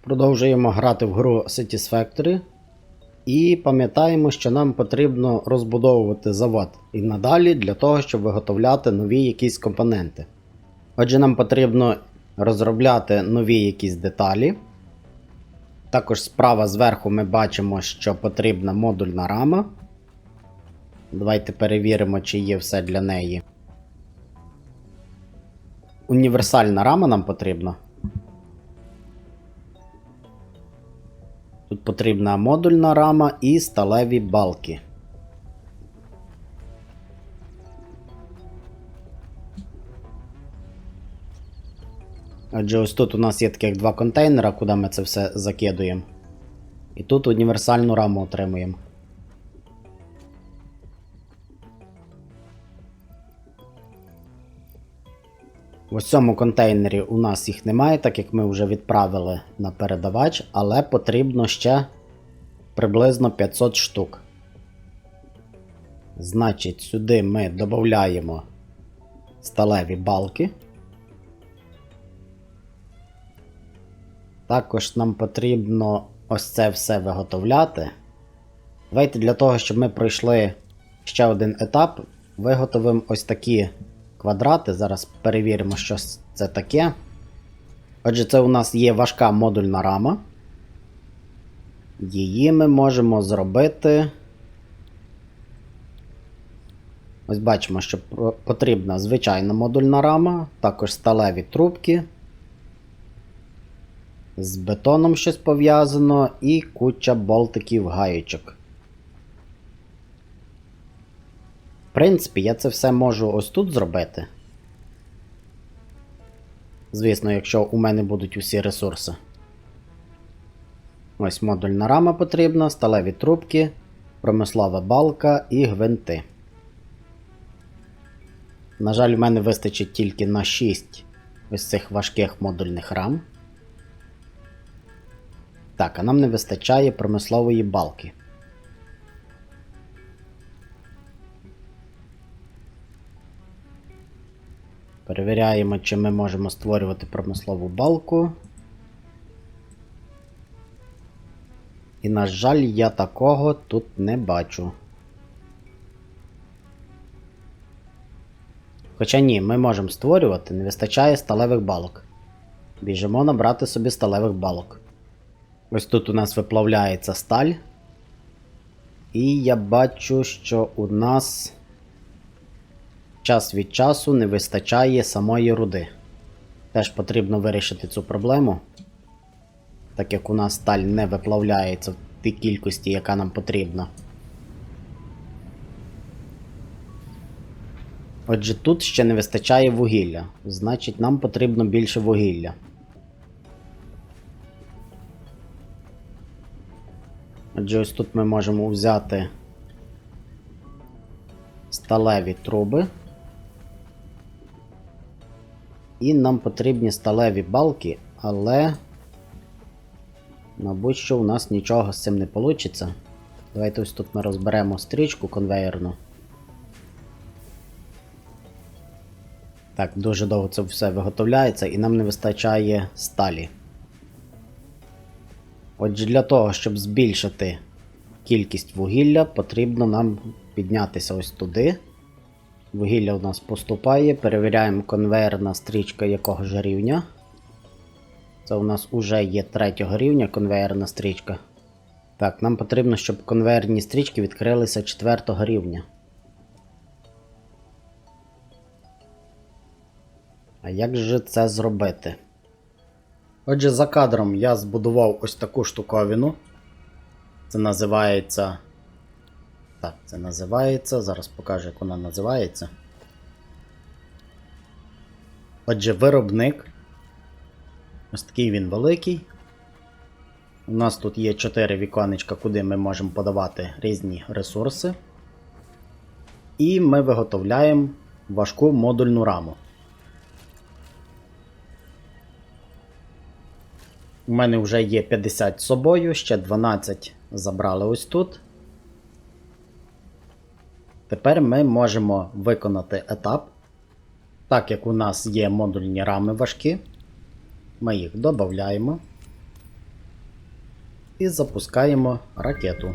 Продовжуємо грати в гру Satisfactory. І пам'ятаємо, що нам потрібно розбудовувати завод і надалі для того, щоб виготовляти нові якісь компоненти. Отже, нам потрібно розробляти нові якісь деталі. Також справа зверху ми бачимо, що потрібна модульна рама. Давайте перевіримо, чи є все для неї. Універсальна рама нам потрібна. Тут потрібна модульна рама і сталеві балки. Адже ось тут у нас є таких два контейнера, куди ми це все закидуємо. І тут універсальну раму отримуємо. В цьому контейнері у нас їх немає, так як ми вже відправили на передавач, але потрібно ще приблизно 500 штук. Значить, сюди ми додаємо сталеві балки. Також нам потрібно ось це все виготовляти. Давайте для того, щоб ми пройшли ще один етап, виготовимо ось такі квадрати. Зараз перевіримо, що це таке. Отже, це у нас є важка модульна рама. Її ми можемо зробити. Ось бачимо, що потрібна звичайна модульна рама, також сталеві трубки. З бетоном щось пов'язано і куча болтиків гаєчок. В принципі, я це все можу ось тут зробити. Звісно, якщо у мене будуть усі ресурси. Ось модульна рама потрібна, сталеві трубки, промислова балка і гвинти. На жаль, в мене вистачить тільки на 6 ось цих важких модульних рам. Так, а нам не вистачає промислової балки. Перевіряємо, чи ми можемо створювати промислову балку. І, на жаль, я такого тут не бачу. Хоча ні, ми можемо створювати, не вистачає сталевих балок. Біжимо набрати собі сталевих балок. Ось тут у нас виплавляється сталь. І я бачу, що у нас час від часу не вистачає самої руди. Теж потрібно вирішити цю проблему. Так як у нас сталь не виплавляється в тій кількості, яка нам потрібна. Отже, тут ще не вистачає вугілля. Значить, нам потрібно більше вугілля. Отже, ось тут ми можемо взяти сталеві труби. І нам потрібні сталеві балки, але, мабуть, що у нас нічого з цим не вийде. Давайте ось тут ми розберемо стрічку конвейерну. Так, дуже довго це все виготовляється і нам не вистачає сталі. Отже, для того, щоб збільшити кількість вугілля, потрібно нам піднятися ось туди. Вугілля у нас поступає. Перевіряємо конвейерна стрічка якого ж рівня. Це у нас уже є третього рівня конвейерна стрічка. Так, нам потрібно, щоб конвейерні стрічки відкрилися четвертого рівня. А як же це зробити? Отже, за кадром я збудував ось таку штуковину. Це називається. Так, це називається. Зараз покажу, як вона називається. Отже, виробник. Ось такий він великий. У нас тут є 4 віконечка, куди ми можемо подавати різні ресурси. І ми виготовляємо важку модульну раму. У мене вже є 50 з собою, ще 12 забрали ось тут. Тепер ми можемо виконати етап. Так як у нас є модульні рами важкі, ми їх додаємо. І запускаємо ракету.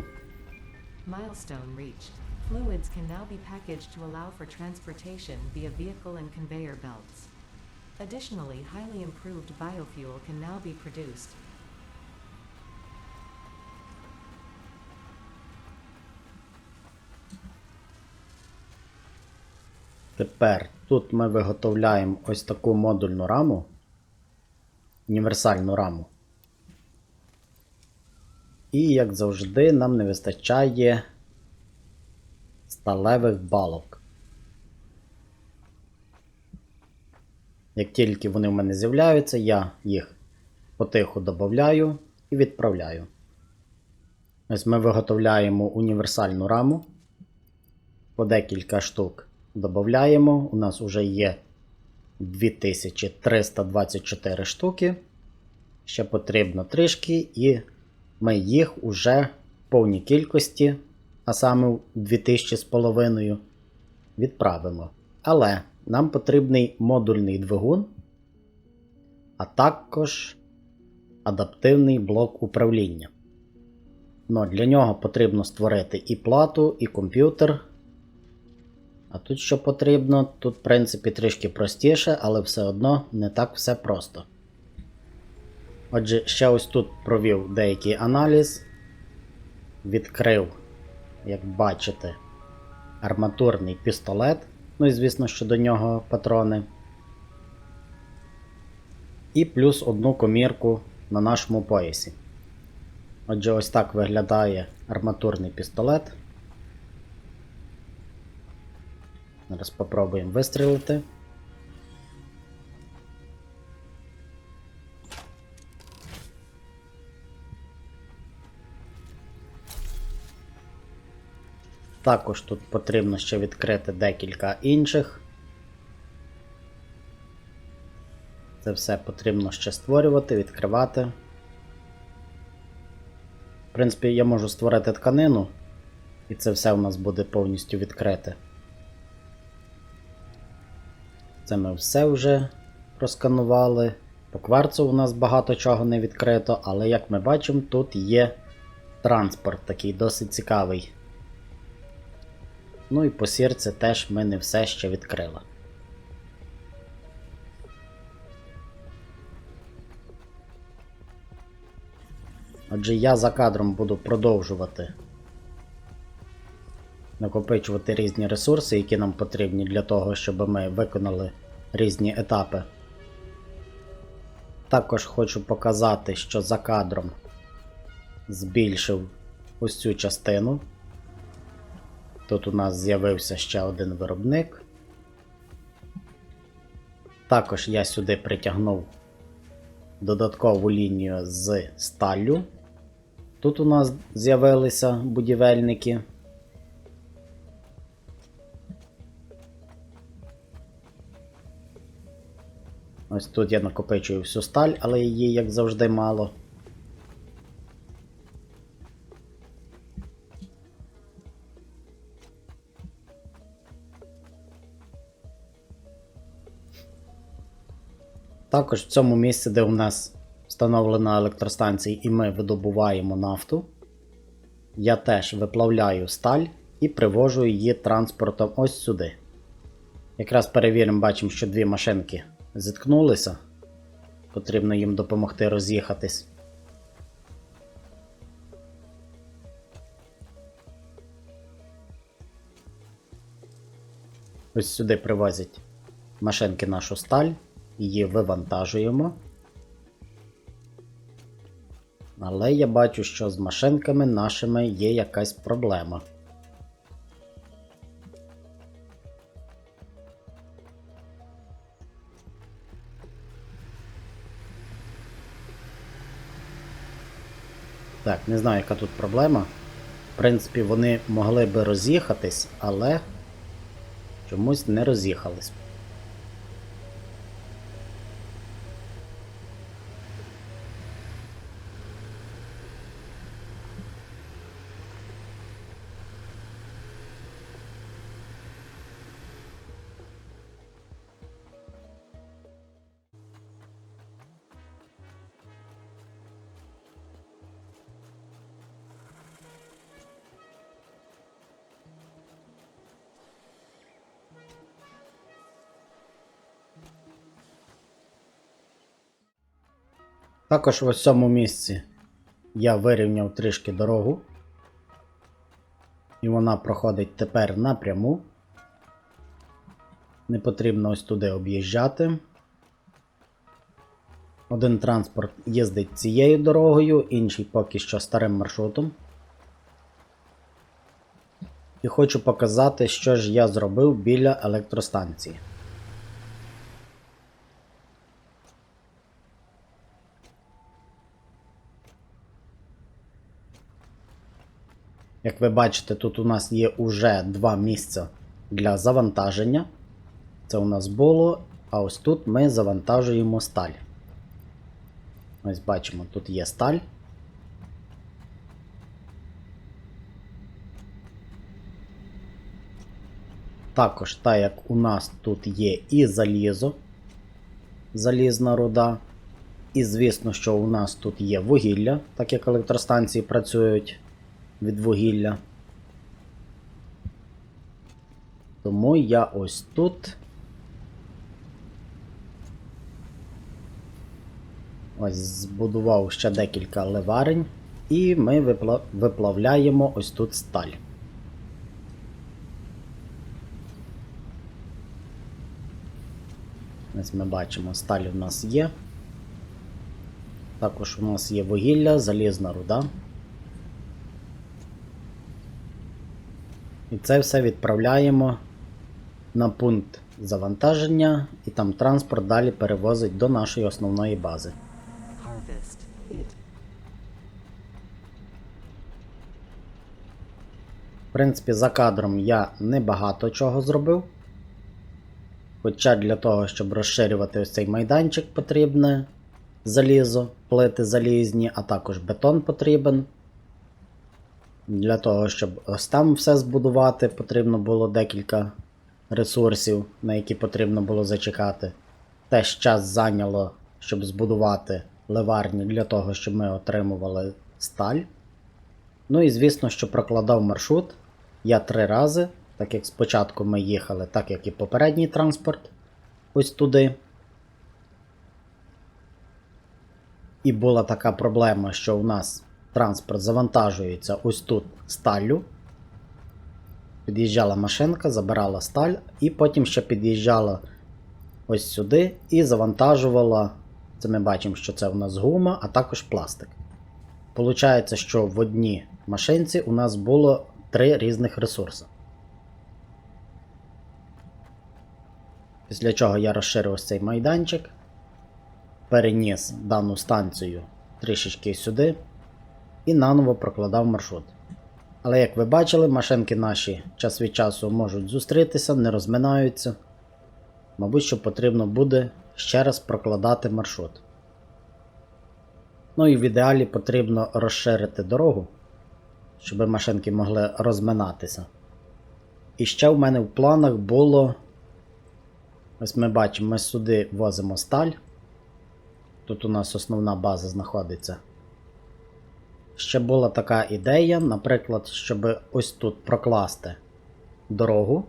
Milestone reached. Fluids can now be packaged to allow for transportation via vehicle and conveyor belts. Additionally, highly improved biofuel can now be produced. Тепер тут ми виготовляємо ось таку модульну раму, універсальну раму. І, як завжди, нам не вистачає сталевих балок. Як тільки вони в мене з'являються, я їх потиху додаю і відправляю. Ось ми виготовляємо універсальну раму. По декілька штук додаємо. У нас вже є 2324 штуки. Ще потрібно трішки, і ми їх уже в повній кількості, а саме 2000 з половиною, відправимо. Але нам потрібний модульний двигун, а також адаптивний блок управління. Ну, для нього потрібно створити і плату, і комп'ютер. А тут що потрібно? Тут, в принципі, трішки простіше, але все одно не так все просто. Отже, ще ось тут провів деякий аналіз, відкрив, як бачите, арматурний пістолет. Ну і звісно, що до нього патрони. І плюс одну комірку на нашому поясі. Отже, ось так виглядає арматурний пістолет. Зараз спробуємо вистрілити. Також тут потрібно ще відкрити декілька інших. Це все потрібно ще створювати, відкривати. В принципі, я можу створити тканину, і це все у нас буде повністю відкрите. Це ми все вже просканували. По кварцу у нас багато чого не відкрито, але як ми бачимо, тут є транспорт такий досить цікавий. Ну і по сірці теж ми не все ще відкрили. Отже, я за кадром буду продовжувати накопичувати різні ресурси, які нам потрібні для того, щоб ми виконали різні етапи. Також хочу показати, що за кадром збільшив ось цю частину. Тут у нас з'явився ще один виробник. Також я сюди притягнув додаткову лінію з сталлю. Тут у нас з'явилися будівельники. Ось тут я накопичую всю сталь, але її, як завжди, мало. Також в цьому місці, де у нас встановлена електростанція і ми видобуваємо нафту, я теж виплавляю сталь і привожу її транспортом ось сюди. Якраз перевіримо, бачимо, що дві машинки зіткнулися. Потрібно їм допомогти роз'їхатись. Ось сюди привозять машинки нашу сталь, її вивантажуємо. Але я бачу, що з машинками нашими є якась проблема. Так, не знаю, яка тут проблема. В принципі, вони могли би роз'їхатись, але чомусь не роз'їхались. Також в ось цьому місці я вирівняв трішки дорогу. І вона проходить тепер напряму. Не потрібно ось туди об'їжджати. Один транспорт їздить цією дорогою, інший поки що старим маршрутом. І хочу показати, що ж я зробив біля електростанції. Як ви бачите, тут у нас є уже два місця для завантаження. Це у нас було, а ось тут ми завантажуємо сталь. Ось бачимо, тут є сталь. Також, так як у нас тут є і залізо, залізна руда. І звісно, що у нас тут є вугілля, так як електростанції працюють від вугілля. Тому я ось тут. Ось збудував ще декілька ливарень, і ми випла- виплавляємо ось тут сталь. Ось ми бачимо, сталь у нас є. Також у нас є вугілля, залізна руда. І це все відправляємо на пункт завантаження, і там транспорт далі перевозить до нашої основної бази. В принципі, за кадром я небагато чого зробив. Хоча для того, щоб розширювати ось цей майданчик, потрібне залізо, плити залізні, а також бетон потрібен. Для того, щоб ось там все збудувати, потрібно було декілька ресурсів, на які потрібно було зачекати. Теж час зайняло, щоб збудувати ливарні для того, щоб ми отримували сталь. Ну і звісно, що прокладав маршрут я три рази, так як спочатку ми їхали, так як і попередній транспорт, ось туди. І була така проблема, що у нас транспорт завантажується ось тут сталлю. Під'їжджала машинка, забирала сталь, і потім ще під'їжджала ось сюди і завантажувала. Це ми бачимо, що це у нас гума, а також пластик. Получається, що в одній машинці у нас було три різних ресурси. Після чого я розширив ось цей майданчик, переніс дану станцію трішечки сюди і наново прокладав маршрут. Але як ви бачили, машинки наші час від часу можуть зустрітися, не розминаються. Мабуть, що потрібно буде ще раз прокладати маршрут. Ну і в ідеалі потрібно розширити дорогу, щоб машинки могли розминатися. І ще в мене в планах було. Ось ми бачимо, ми сюди возимо сталь. Тут у нас основна база знаходиться. Ще була така ідея, наприклад, щоб ось тут прокласти дорогу.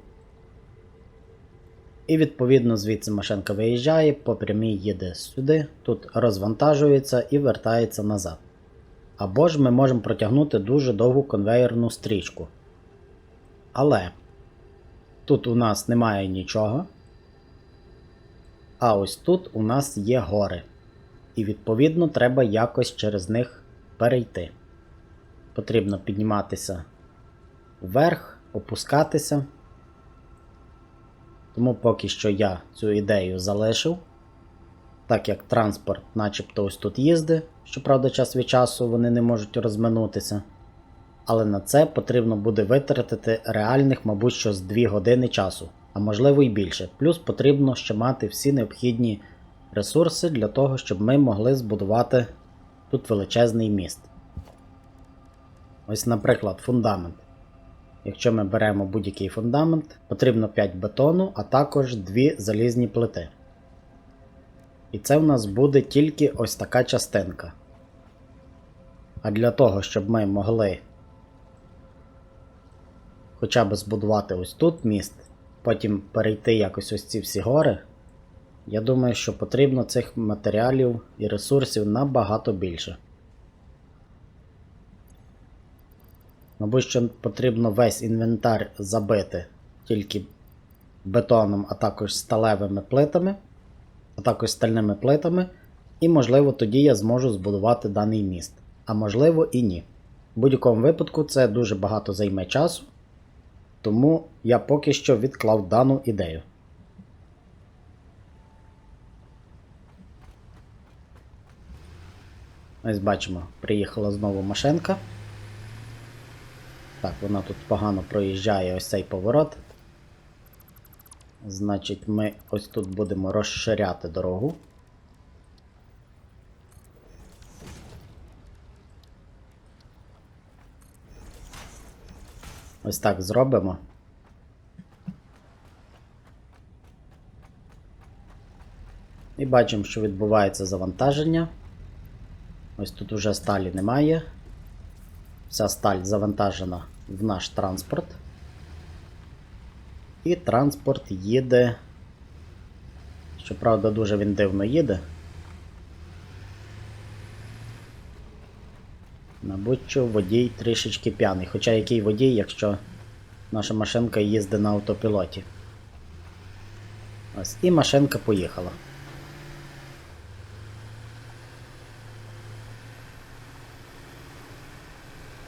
І відповідно звідси машинка виїжджає, по прямій їде сюди, тут розвантажується і вертається назад. Або ж ми можемо протягнути дуже довгу конвейерну стрічку. Але тут у нас немає нічого. А ось тут у нас є гори. І відповідно треба якось через них перейти. Потрібно підніматися вверх, опускатися. Тому поки що я цю ідею залишив. Так як транспорт начебто ось тут їздить, щоправда, час від часу вони не можуть розминутися. Але на це потрібно буде витратити реальних, мабуть, що з 2 години часу, а можливо і більше. Плюс потрібно ще мати всі необхідні ресурси для того, щоб ми могли збудувати тут величезний міст. Ось, наприклад, фундамент. Якщо ми беремо будь-який фундамент, потрібно 5 бетону, а також 2 залізні плити. І це в нас буде тільки ось така частинка. А для того, щоб ми могли хоча б збудувати ось тут міст, потім перейти якось ось ці всі гори, Я думаю, що потрібно цих матеріалів і ресурсів набагато більше. Мабуть, що потрібно весь інвентар забити тільки бетоном, а також сталевими плитами, а також стальними плитами, і, можливо, тоді я зможу збудувати даний міст. А можливо і ні. В будь-якому випадку це дуже багато займе часу, тому я поки що відклав дану ідею. Ось бачимо, приїхала знову машинка. Так, вона тут погано проїжджає ось цей поворот. Значить, ми ось тут будемо розширяти дорогу. Ось так зробимо. І бачимо, що відбувається завантаження. Ось тут уже сталі немає. Вся сталь завантажена в наш транспорт. І транспорт їде. Щоправда, дуже він дивно їде. Мабуть, що водій трішечки п'яний. Хоча який водій, якщо наша машинка їздить на автопілоті. Ось, і машинка поїхала.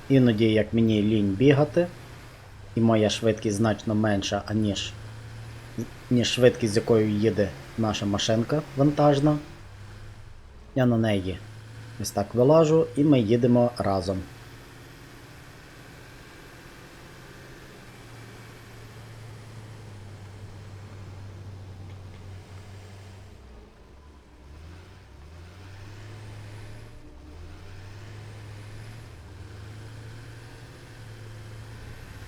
Іноді, як мені лінь бігати, і моя швидкість значно менша, аніж ніж швидкість, з якою їде наша машинка вантажна. Я на неї ось так вилажу і ми їдемо разом.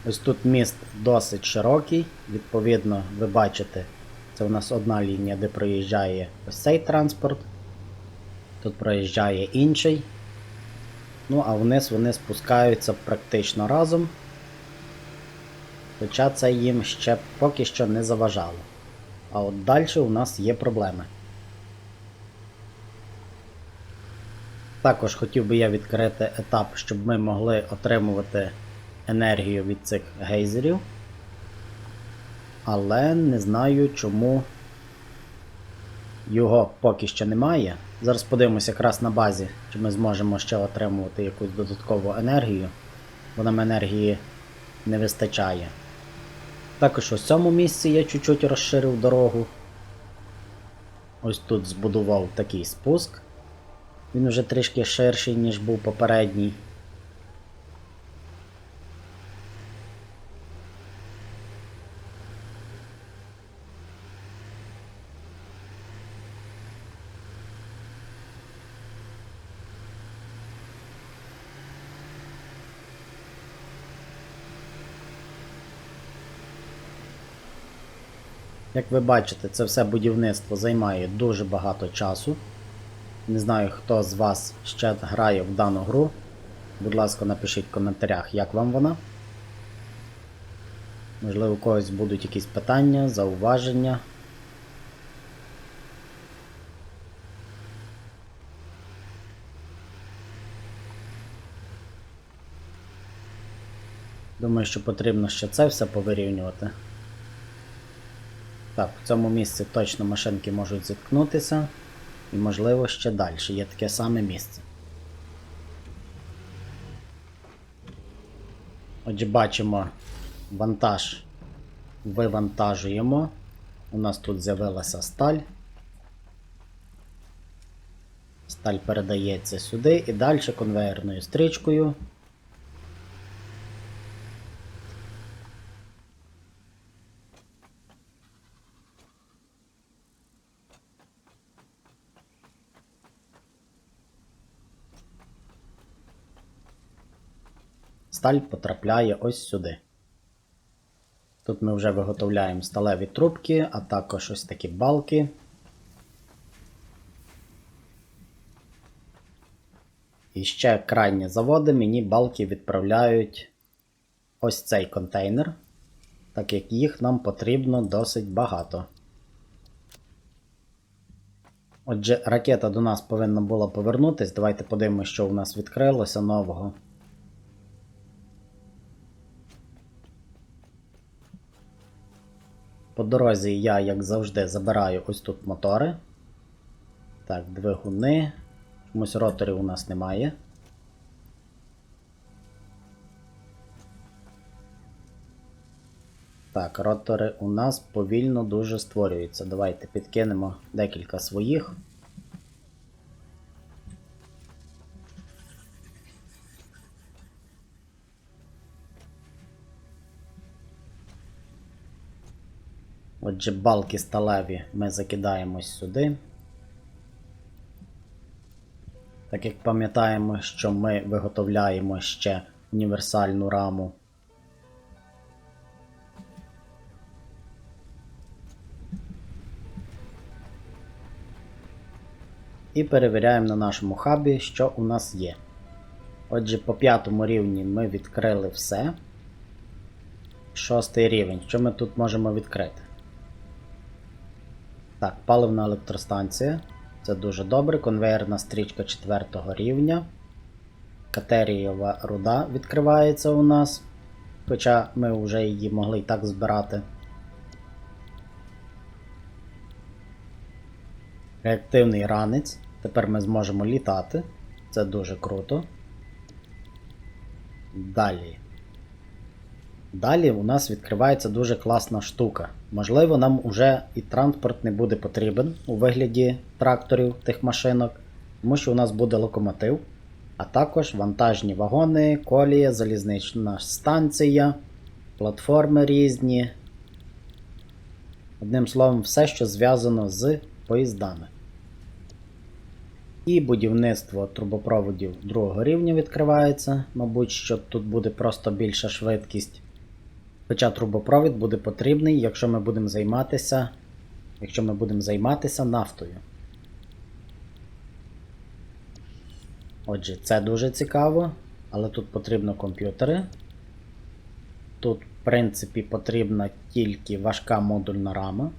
Ось тут міст досить широкий, відповідно, ви бачите, це у нас одна лінія, де проїжджає ось цей транспорт. Тут проїжджає інший. Ну, а вниз вони спускаються практично разом. Хоча це їм ще поки що не заважало. А от далі у нас є проблеми. Також хотів би я відкрити етап, щоб ми могли отримувати енергію від цих гейзерів. Але не знаю, чому його поки що немає. Зараз подивимося якраз на базі, чи ми зможемо ще отримувати якусь додаткову енергію, бо нам енергії не вистачає. Також у цьому місці я чуть-чуть розширив дорогу. Ось тут збудував такий спуск. Він вже трішки ширший, ніж був попередній. Ви бачите, це все будівництво займає дуже багато часу. Не знаю, хто з вас ще грає в дану гру. Будь ласка, напишіть в коментарях, як вам вона. Можливо, у когось будуть якісь питання, зауваження. Думаю, що потрібно ще це все повирівнювати. Так, в цьому місці точно машинки можуть зіткнутися. І, можливо, ще далі є таке саме місце. Отже, бачимо вантаж. Вивантажуємо. У нас тут з'явилася сталь. Сталь передається сюди і далі конвейерною стрічкою. Сталь потрапляє ось сюди. Тут ми вже виготовляємо сталеві трубки, а також ось такі балки. І ще крайні заводи мені балки відправляють ось цей контейнер, так як їх нам потрібно досить багато. Отже, ракета до нас повинна була повернутись. Давайте подивимося, що у нас відкрилося нового. По дорозі я, як завжди, забираю ось тут мотори. Так, двигуни. Чомусь роторів у нас немає. Так, ротори у нас повільно дуже створюються. Давайте підкинемо декілька своїх. Отже, балки сталеві ми закидаємо сюди. Так як пам'ятаємо, що ми виготовляємо ще універсальну раму і перевіряємо на нашому хабі, що у нас є. Отже, по п'ятому рівні ми відкрили все. Шостий рівень. Що ми тут можемо відкрити? Так, паливна електростанція. Це дуже добре. Конвейерна стрічка четвертого рівня. Катерієва руда відкривається у нас. Хоча ми вже її могли і так збирати. Реактивний ранець. Тепер ми зможемо літати. Це дуже круто. Далі. Далі у нас відкривається дуже класна штука. Можливо, нам уже і транспорт не буде потрібен у вигляді тракторів тих машинок, тому що у нас буде локомотив, а також вантажні вагони, колія, залізнична станція, платформи різні. Одним словом, все, що зв'язано з поїздами. І будівництво трубопроводів другого рівня відкривається. Мабуть, що тут буде просто більша швидкість. Хоча трубопровід буде потрібний, якщо ми будемо займатися, якщо ми будемо займатися нафтою. Отже, це дуже цікаво, але тут потрібно комп'ютери. Тут, в принципі, потрібна тільки важка модульна рама.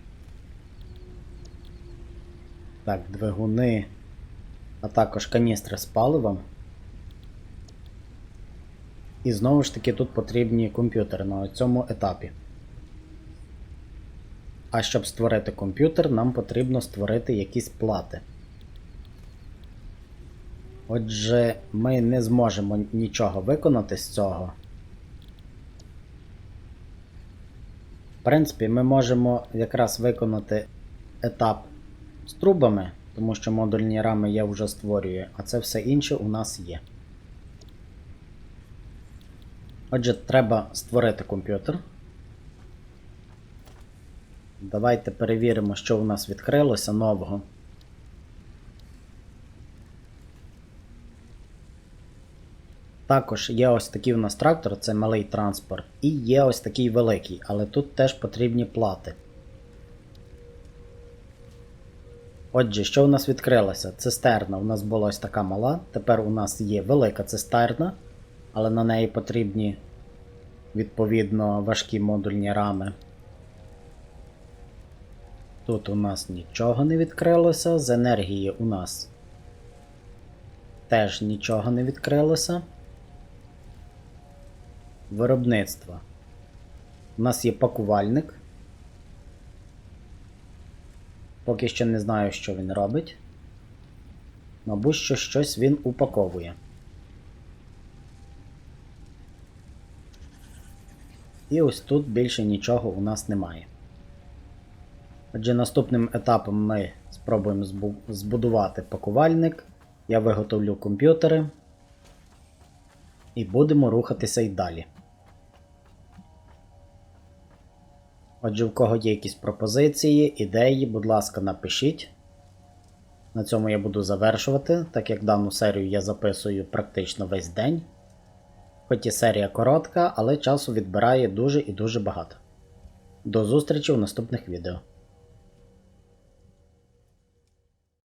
Так, двигуни, а також каністри з паливом. І знову ж таки тут потрібні комп'ютери на цьому етапі. А щоб створити комп'ютер, нам потрібно створити якісь плати. Отже, ми не зможемо нічого виконати з цього. В принципі, ми можемо якраз виконати етап з трубами, тому що модульні рами я вже створюю, а це все інше у нас є. Отже, треба створити комп'ютер. Давайте перевіримо, що у нас відкрилося нового. Також є ось такий у нас трактор, це малий транспорт, і є ось такий великий, але тут теж потрібні плати. Отже, що у нас відкрилося? Цистерна у нас була ось така мала, тепер у нас є велика цистерна, але на неї потрібні відповідно важкі модульні рами. Тут у нас нічого не відкрилося, з енергії у нас теж нічого не відкрилося. Виробництво. У нас є пакувальник. Поки що не знаю, що він робить. Мабуть, що щось він упаковує. І ось тут більше нічого у нас немає. Отже, наступним етапом ми спробуємо збудувати пакувальник. Я виготовлю комп'ютери. І будемо рухатися й далі. Отже, в кого є якісь пропозиції, ідеї, будь ласка, напишіть. На цьому я буду завершувати, так як дану серію я записую практично весь день. Хоч і серія коротка, але часу відбирає дуже і дуже багато. До зустрічі в наступних відео.